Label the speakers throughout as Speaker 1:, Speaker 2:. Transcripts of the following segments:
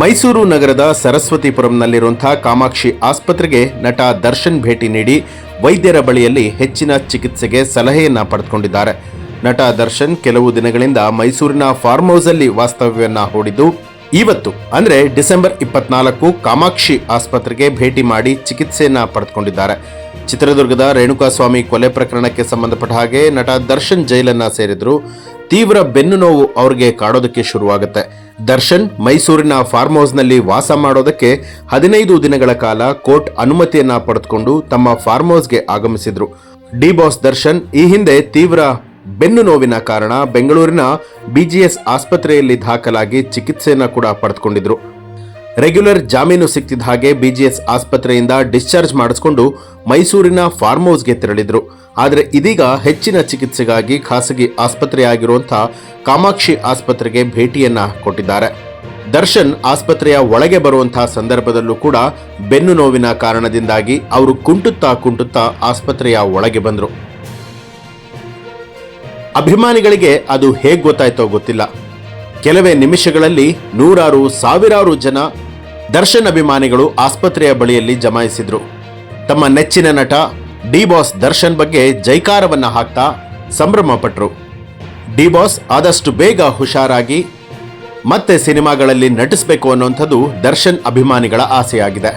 Speaker 1: ಮೈಸೂರು ನಗರದ ಸರಸ್ವತಿಪುರಂನಲ್ಲಿರುವಂತಹ ಕಾಮಾಕ್ಷಿ ಆಸ್ಪತ್ರೆಗೆ ನಟ ದರ್ಶನ್ ಭೇಟಿ ನೀಡಿ ವೈದ್ಯರ ಬಳಿಯಲ್ಲಿ ಹೆಚ್ಚಿನ ಚಿಕಿತ್ಸೆಗೆ ಸಲಹೆಯನ್ನ ಪಡೆದುಕೊಂಡಿದ್ದಾರೆ. ನಟ ದರ್ಶನ್ ಕೆಲವು ದಿನಗಳಿಂದ ಮೈಸೂರಿನ ಫಾರ್ಮ್ ಹೌಸಲ್ಲಿ ವಾಸ್ತವ್ಯವನ್ನ ಹೂಡಿದ್ದು, ಇವತ್ತು ಅಂದ್ರೆ ಡಿಸೆಂಬರ್ ಇಪ್ಪತ್ನಾಲ್ಕು ಕಾಮಾಕ್ಷಿ ಆಸ್ಪತ್ರೆಗೆ ಭೇಟಿ ಮಾಡಿ ಚಿಕಿತ್ಸೆಯನ್ನ ಪಡೆದುಕೊಂಡಿದ್ದಾರೆ. ಚಿತ್ರದುರ್ಗದ ರೇಣುಕಾಸ್ವಾಮಿ ಕೊಲೆ ಪ್ರಕರಣಕ್ಕೆ ಸಂಬಂಧಪಟ್ಟ ಹಾಗೆ ನಟ ದರ್ಶನ್ ಜೈಲನ್ನ ಸೇರಿದ್ರು. ತೀವ್ರ ಬೆನ್ನು ನೋವು ಅವ್ರಿಗೆ ಕಾಡೋದಕ್ಕೆ ಶುರುವಾಗುತ್ತೆ. ದರ್ಶನ್ ಮೈಸೂರಿನ ಫಾರ್ಮ್ ಹೌಸ್ನಲ್ಲಿ ವಾಸ ಮಾಡೋದಕ್ಕೆ ಹದಿನೈದು ದಿನಗಳ ಕಾಲ ಕೋರ್ಟ್ ಅನುಮತಿಯನ್ನ ಪಡೆದುಕೊಂಡು ತಮ್ಮ ಫಾರ್ಮ್ ಹೌಸ್ಗೆ ಆಗಮಿಸಿದ್ರು. ಡಿ ಬಾಸ್ ದರ್ಶನ್ ಈ ಹಿಂದೆ ತೀವ್ರ ಬೆನ್ನು ನೋವಿನ ಕಾರಣ ಬೆಂಗಳೂರಿನ ಬಿಜಿಎಸ್ ಆಸ್ಪತ್ರೆಯಲ್ಲಿ ದಾಖಲಾಗಿ ಚಿಕಿತ್ಸೆಯನ್ನ ಕೂಡ ಪಡೆದುಕೊಂಡಿದ್ರು. ರೆಗ್ಯುಲರ್ ಜಾಮೀನು ಸಿಕ್ತಿದ್ದ ಹಾಗೆ ಬಿಜಿಎಸ್ ಆಸ್ಪತ್ರೆಯಿಂದ ಡಿಸ್ಚಾರ್ಜ್ ಮಾಡಿಸ್ಕೊಂಡು ಮೈಸೂರಿನ ಫಾರ್ಮ್ ಹೌಸ್ಗೆ ತೆರಳಿದ್ರು. ಆದರೆ ಇದೀಗ ಹೆಚ್ಚಿನ ಚಿಕಿತ್ಸೆಗಾಗಿ ಖಾಸಗಿ ಆಸ್ಪತ್ರೆಯಾಗಿರುವಂತಹ ಕಾಮಾಕ್ಷಿ ಆಸ್ಪತ್ರೆಗೆ ಭೇಟಿಯನ್ನ ಕೊಟ್ಟಿದ್ದಾರೆ. ದರ್ಶನ್ ಆಸ್ಪತ್ರೆಯ ಒಳಗೆ ಬರುವಂತಹ ಸಂದರ್ಭದಲ್ಲೂ ಕೂಡ ಬೆನ್ನು ನೋವಿನ ಕಾರಣದಿಂದಾಗಿ ಅವರು ಕುಂಟುತ್ತಾ ಕುಂಟುತ್ತಾ ಆಸ್ಪತ್ರೆಯ ಒಳಗೆ ಬಂದರು. ಅಭಿಮಾನಿಗಳಿಗೆ ಅದು ಹೇಗೆ ಗೊತ್ತಾಯ್ತೋ ಗೊತ್ತಿಲ್ಲ. ಕೆಲವೇ ನಿಮಿಷಗಳಲ್ಲಿ ನೂರಾರು ಸಾವಿರಾರು ಜನ ದರ್ಶನ್ ಅಭಿಮಾನಿಗಳು ಆಸ್ಪತ್ರೆಯ ಬಳಿಯಲ್ಲಿ ಜಮಾಯಿಸಿದ್ರು. ತಮ್ಮ ನೆಚ್ಚಿನ ನಟ, ಡಿ ಬಾಸ್ ದರ್ಶನ್ ಬಗ್ಗೆ ಜೈಕಾರವನ್ನ ಹಾಕ್ತಾ ಸಂಭ್ರಮಪಟ್ಟರು ಡಿ ಬಾಸ್ ಆದಷ್ಟು ಬೇಗ ಹುಷಾರಾಗಿ ಮತ್ತೆ ಸಿನಿಮಾಗಳಲ್ಲಿ ನಟಿಸಬೇಕು ಅನ್ನುವಂಥದ್ದು ದರ್ಶನ್ ಅಭಿಮಾನಿಗಳ ಆಸೆಯಾಗಿದೆ.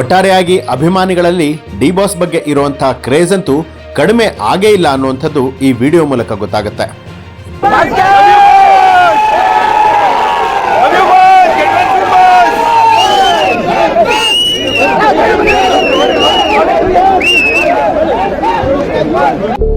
Speaker 1: ಒಟ್ಟಾರೆಯಾಗಿ ಅಭಿಮಾನಿಗಳಲ್ಲಿ ಡಿ ಬಾಸ್ ಬಗ್ಗೆ ಇರುವಂತಹ ಕ್ರೇಜ್ ಅಂತೂ ಕಡಿಮೆ ಆಗೇ ಇಲ್ಲ ಅನ್ನುವಂಥದ್ದು ಈ ವಿಡಿಯೋ ಮೂಲಕ ಗೊತ್ತಾಗುತ್ತೆ.